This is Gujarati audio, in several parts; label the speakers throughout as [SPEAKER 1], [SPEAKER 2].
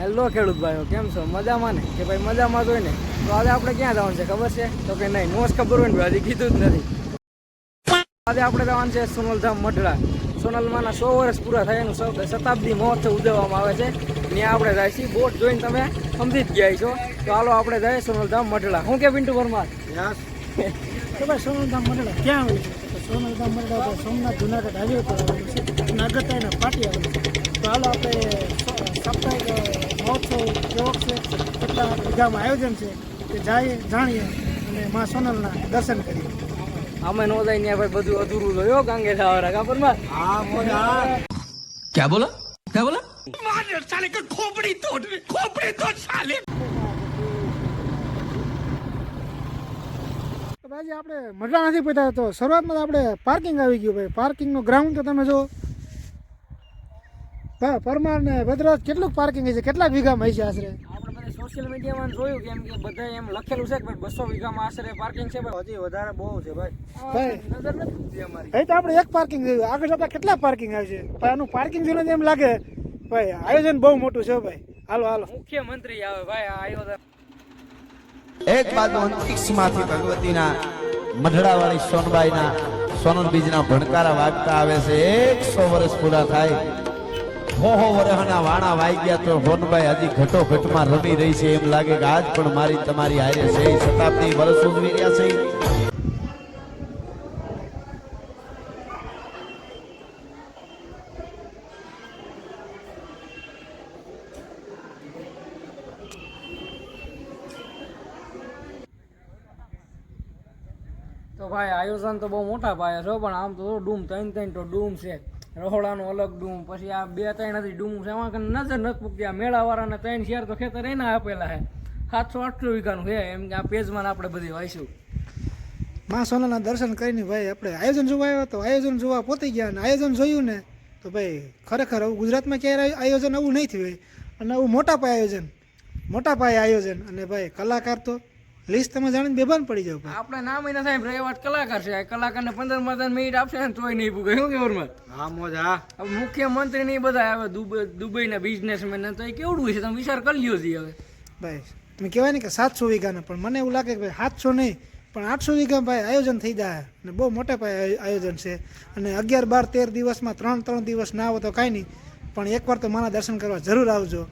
[SPEAKER 1] હેલો ખેડૂત ભાઈઓ કેમ છો? મજામાં ને? કે ભાઈ મજામાં જ હોય ને? તો આજે આપણે ક્યાં જવાનું છે ખબર છે? તો કે નહીં નોસ ખબર હોય ને ભાઈ, હજી કીધું જ નથી. આજે આપણે જવાનું છે સોનલધામ મઢડા. સોનલમાંના સો વર્ષ પૂરા થાય એનું શતાબ્દી મહોત્સવ ઉજવવામાં આવે છે. ત્યાં આપણે જાય છીએ. બોટ જોઈને તમે સમજી જ ગયા છો. તો હાલો આપણે જાય સોનલધામ મઢડા. હું કે પિન્ટુ પરમાર?
[SPEAKER 2] તો ભાઈ સોનલધામ મઢડા ક્યાં છે? સોનલધામ મઢડા સોમનાથ જુનાગઢ હાઈવે પર આવેલું છે. અને અગત્યના પાટી આવેલું છે તો હાલો આપણે સાપ્તાહિક મહોત્સવ કેવો છે? કેટલા વિઘામાં આયોજન છે? કે જઈએ જાણીએ અને મા સોનલના દર્શન કરીએ.
[SPEAKER 1] અમે નો જાય ત્યાં ભાઈ બધું અધૂરું જોયો ગાંગે સાવરા કાપરમાં હા
[SPEAKER 3] મોડા ક્યાં બોલા? ક્યાં
[SPEAKER 2] બોલા? માને સાલે કે ખોપડી તોડ ખોપડી તોડ સાલે આજે આપણે મઢડા નથી પહોંચ્યા તો શરૂઆતમાં આપણે પાર્કિંગ આવી ગયું ભાઈ. પાર્કિંગનો ગ્રાઉન્ડ તો તમે જો ભાઈ પરમાર ને ભદ્રાજ કેટલું પાર્કિંગ છે કેટલાક વીઘામાં હશે આશરે?
[SPEAKER 1] આપણે સોશિયલ મીડિયામાં જોયું કેમ કે બધા એમ લખેલું છે કે ભાઈ બસો વીઘામાં આશરે પાર્કિંગ છે ભાઈ. હજી વધારે બહુ છે ભાઈ.
[SPEAKER 2] ભાઈ.
[SPEAKER 1] નજર નથી અમારી.
[SPEAKER 2] તો આપણે એક પાર્કિંગ જોયું. આગળ જતા કેટલા પાર્કિંગ આવશે? ભાઈ આનું પાર્કિંગ જોઈને એમ લાગે ભાઈ આયોજન બહુ મોટું છે ભાઈ. હાલો હાલો.
[SPEAKER 1] મુખ્યમંત્રી આવે ભાઈ આ આવ્યો તો
[SPEAKER 4] એક બાજુ અંતરિક્ષમાંથી ભગવતીના મઢડાવાળી સોનબાઈના સોનલ બીજના ભણકારા વાગતા આવે છે. એકસો વર્ષ પૂરા થાય. હો હો વરહના વાણા વાઈ ગયા તો હોનબાઈ હજી ઘટો ઘટમાં રમી રહી છે. એમ લાગે કે આજ પણ મારી તમારી હારે છે. શતાબ્દી વર્ષ ઉજવી રહ્યા છે.
[SPEAKER 1] તો ભાઈ, આયોજન તો બહુ મોટા પાયા છો પણ આમ તો ડૂમ ત્રણ ત્રણ તો ડૂમ છે. રહોડાનું અલગ ડૂમ, પછી આ બે ત્રણ હતી ડૂમ છે, એમાં નજર નથી પૂકતી આ મેળાવાળાને ત્રણ શેર તો ખેતર એના આપેલા છે. સાતસો આઠસો વીઘાનું છે, એમ કે આ પેજમાં આપણે બધી વાંચ્યું.
[SPEAKER 2] માં સોનાના દર્શન કરીને ભાઈ આપણે આયોજન જોવા આવ્યા તો આયોજન જોવા પહોંચી ગયા અને આયોજન જોયું ને તો ભાઈ ખરેખર આવું ગુજરાતમાં ક્યારેય આયોજન આવું નહીં થયું અને આવું મોટા પાયે આયોજન, મોટા પાયે આયોજન. અને ભાઈ કલાકાર તો લિસ્ટ તમે જાણીને બેભાન પડી જાવ
[SPEAKER 1] આપણે ના મહિના સાહેબ રવિવાર કલાકાર છે. આ કલાકારને પંદર પંદર મિનિટ આપશે ને તોય નહીં પૂગે. શું કેવું
[SPEAKER 4] હા મોજા.
[SPEAKER 1] હવે મુખ્યમંત્રી નહીં બધા હવે દુબઈ દુબઈના બિઝનેસમેન તો એ કેવડું છે? તમે વિચાર કરી લ્યો જી હવે.
[SPEAKER 2] ભાઈ તમે કહેવાય ને કે સાતસો વીઘાના પણ મને એવું લાગે કે ભાઈ સાતસો નહીં પણ આઠસો વીઘા ભાઈ આયોજન થઈ જાય. અને બહુ મોટા પાયે આયોજન છે. અને અગિયાર બાર તેર દિવસમાં ત્રણ ત્રણ દિવસ ના આવો તો કાંઈ નહીં. પણ એકવાર તો મારા દર્શન કરવા જરૂર આવજો.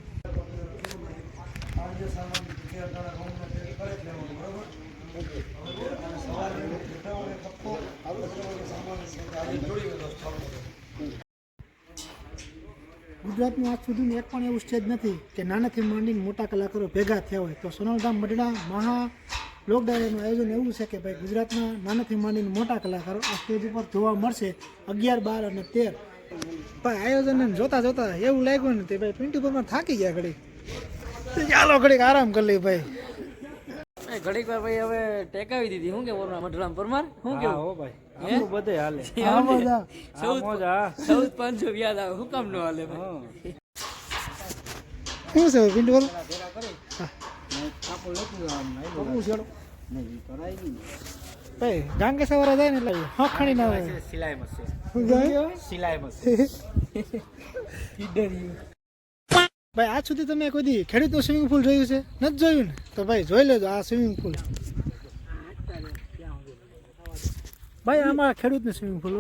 [SPEAKER 2] ગુજરાતનું આજ સુધીનું એક પણ એવું સ્ટેજ નથી કે નાનાથી માંડીને મોટા કલાકારો ભેગા થયા હોય. તો સોનલધામ મઢડા મહા લોકડાયરાનું આયોજન એવું છે કે ભાઈ ગુજરાતના નાનાથી માંડીને મોટા કલાકારો આ સ્ટેજ ઉપર જોવા મળશે અગિયાર, બાર અને તેર. ભાઈ, આયોજનને જોતા જોતા એવું લાગ્યું ને તે ભાઈ પિન્ટુ પરમાર થાકી ગયા ઘડી ચાલો ઘડીક આરામ કરી લઈ ભાઈ.
[SPEAKER 1] એ ઘડીક વાર ભાઈ હવે ટેકાવી દીધી. શું કે બોલવા મઢરામ પરમાર શું કેવું?
[SPEAKER 5] ભાઈ.
[SPEAKER 1] હે?
[SPEAKER 5] બધે હાલે.
[SPEAKER 2] આ મજા
[SPEAKER 1] ચૌદ ચૌદ પાંચસો યાદ આવે. કામ ન હાલે ભાઈ?
[SPEAKER 2] શું છે પિંડ પર ભાઈ ગાંગે સવારે જાય ને એટલે હખાણી ના હોય.
[SPEAKER 5] સિલાઈ મશીન સિલાઈ મશીન
[SPEAKER 2] ભાઈ આજ સુધી તમે કોઈ દી ખેડૂતનું સ્વિમિંગ પુલ જોયું છે? નથી જોયું ને? તો ભાઈ જોઈ લેજો આ સ્વિમિંગ પુલ ભાઈ આમાં ખેડૂતનું સ્વિમિંગ પુલ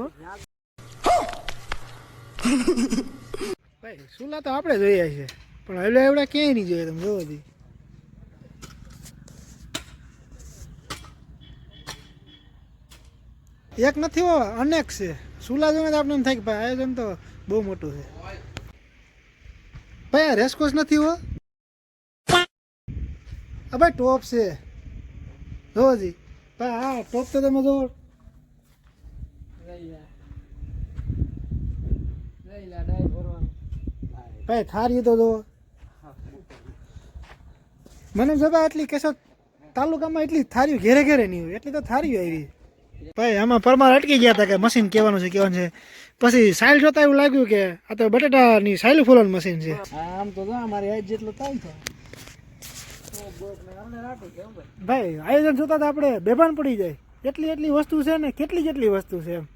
[SPEAKER 2] ભાઈ સુલા તો આપણે જોયા છે પણ હવડે એવડા ક્યાંય નહીં જોયા તમે જોવો દી એક નથી હો અનેક છે. સુલા જોઈને તો આપણે એમ થાય કે ભાઈ આયોજન તો બહુ મોટું છે. ભાઈ, આ રેસકોર્સ નથી હો. આ ભાઈ ટોપ છે. જોવો જી ભાઈ હા ટોપ તો તમે જોવો ભાઈ, થારી તો જોવો મને જગા એટલી કેશો તાલુકામાં એટલી થારી ઘેરે ઘેરે નહીં હોય. એટલી તો થારી આવી. ભાઈ આમાં પરમાર અટકી ગયા હતા કે મશીન કેવાનું છે કેવાનું છે. પછી સાઇલ જોતા એવું લાગ્યું કે આ તો બટેટાની સાઇલ ફૂલવાનું મશીન છે.
[SPEAKER 1] આમ તો જો અમારી હાઈટ જેટલો થાય છે
[SPEAKER 2] ભાઈ આયોજન જોતા તો આપણે બેભાન પડી જાય. એટલી એટલી વસ્તુ છે ને કેટલી કેટલી વસ્તુ છે એમ.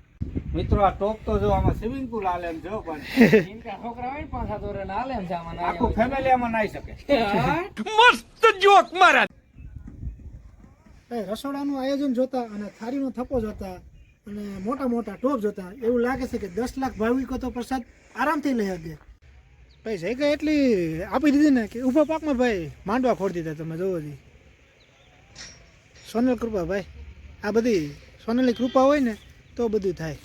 [SPEAKER 3] મિત્રો આ ટોપ તો જો આમાં સ્વિમિંગ પુલ આલે એમ જો પણ
[SPEAKER 1] ઇનકા છોકરા હોય ને પાંચ સાત વર્ષ ના હાલે એમ છે આમાં
[SPEAKER 3] આખું ફેમિલી આમાં નાઈ શકે.
[SPEAKER 2] ભાઈ રસોડાનું આયોજન જોતા અને થાળીનો થપ્પો જોતા અને મોટા મોટા ટોપ જોતા, એવું લાગે છે કે દસ લાખ ભાવિકો તો પ્રસાદ આરામથી લઈ શકે. ભાઈ જગ્યા એટલી આપી દીધી ને કે ઊભા પાકમાં ભાઈ માંડવા ખોડી દીધા તમે જોવો જી. સોનલ કૃપા, ભાઈ. આ બધી સોનલની કૃપા હોય ને તો બધું થાય.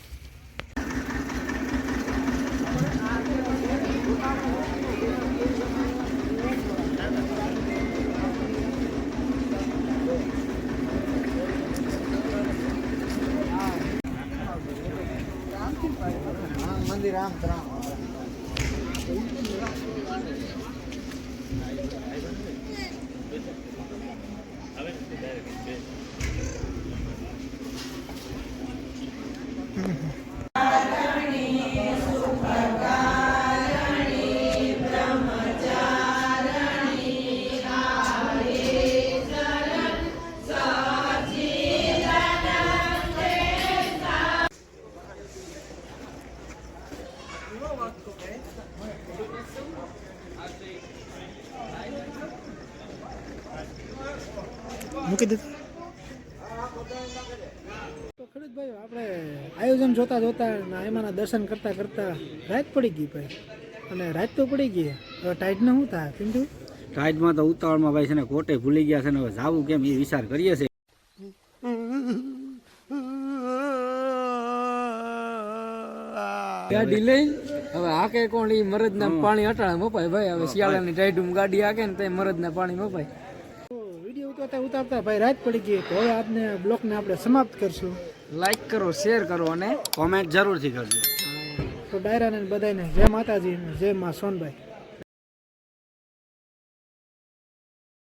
[SPEAKER 2] મંદિર આમ મૂકી દીધું તો. આપણે આયોજન જોતા જોતા ને એમાંના દર્શન કરતા કરતા રાત પડી ગઈ ભાઈ. અને રાત તો પડી ગઈ. હવે ટાઈટને શું થાય? પિન્ટુ
[SPEAKER 3] ટાઈટમાં તો ઉતાવળમાં ભાઈ છે ને કોટે ભૂલી ગયા છે ને હવે જાવું કેમ એ વિચાર કરીએ છીએ.
[SPEAKER 1] ગાડી લઈ. હવે હાકે કોણ ઈ મરદ ના પાણી અટાણે મપાય ભાઈ? હવે શિયાળાની ટાઈટુમ ગાડી હાકે ને તે મરદ ના પાણી મપાય.
[SPEAKER 2] ઉતારતા ઉતારતા ભાઈ રાત પડી ગઈ તો હવે આજને બ્લોગને આપણે સમાપ્ત કરશું.
[SPEAKER 1] લાઈક કરો શેર કરો અને
[SPEAKER 3] કોમેન્ટ જરૂરથી કરજો.
[SPEAKER 2] તો ડાયરાને બધાને જય માતાજી જય મા સોનભાઈ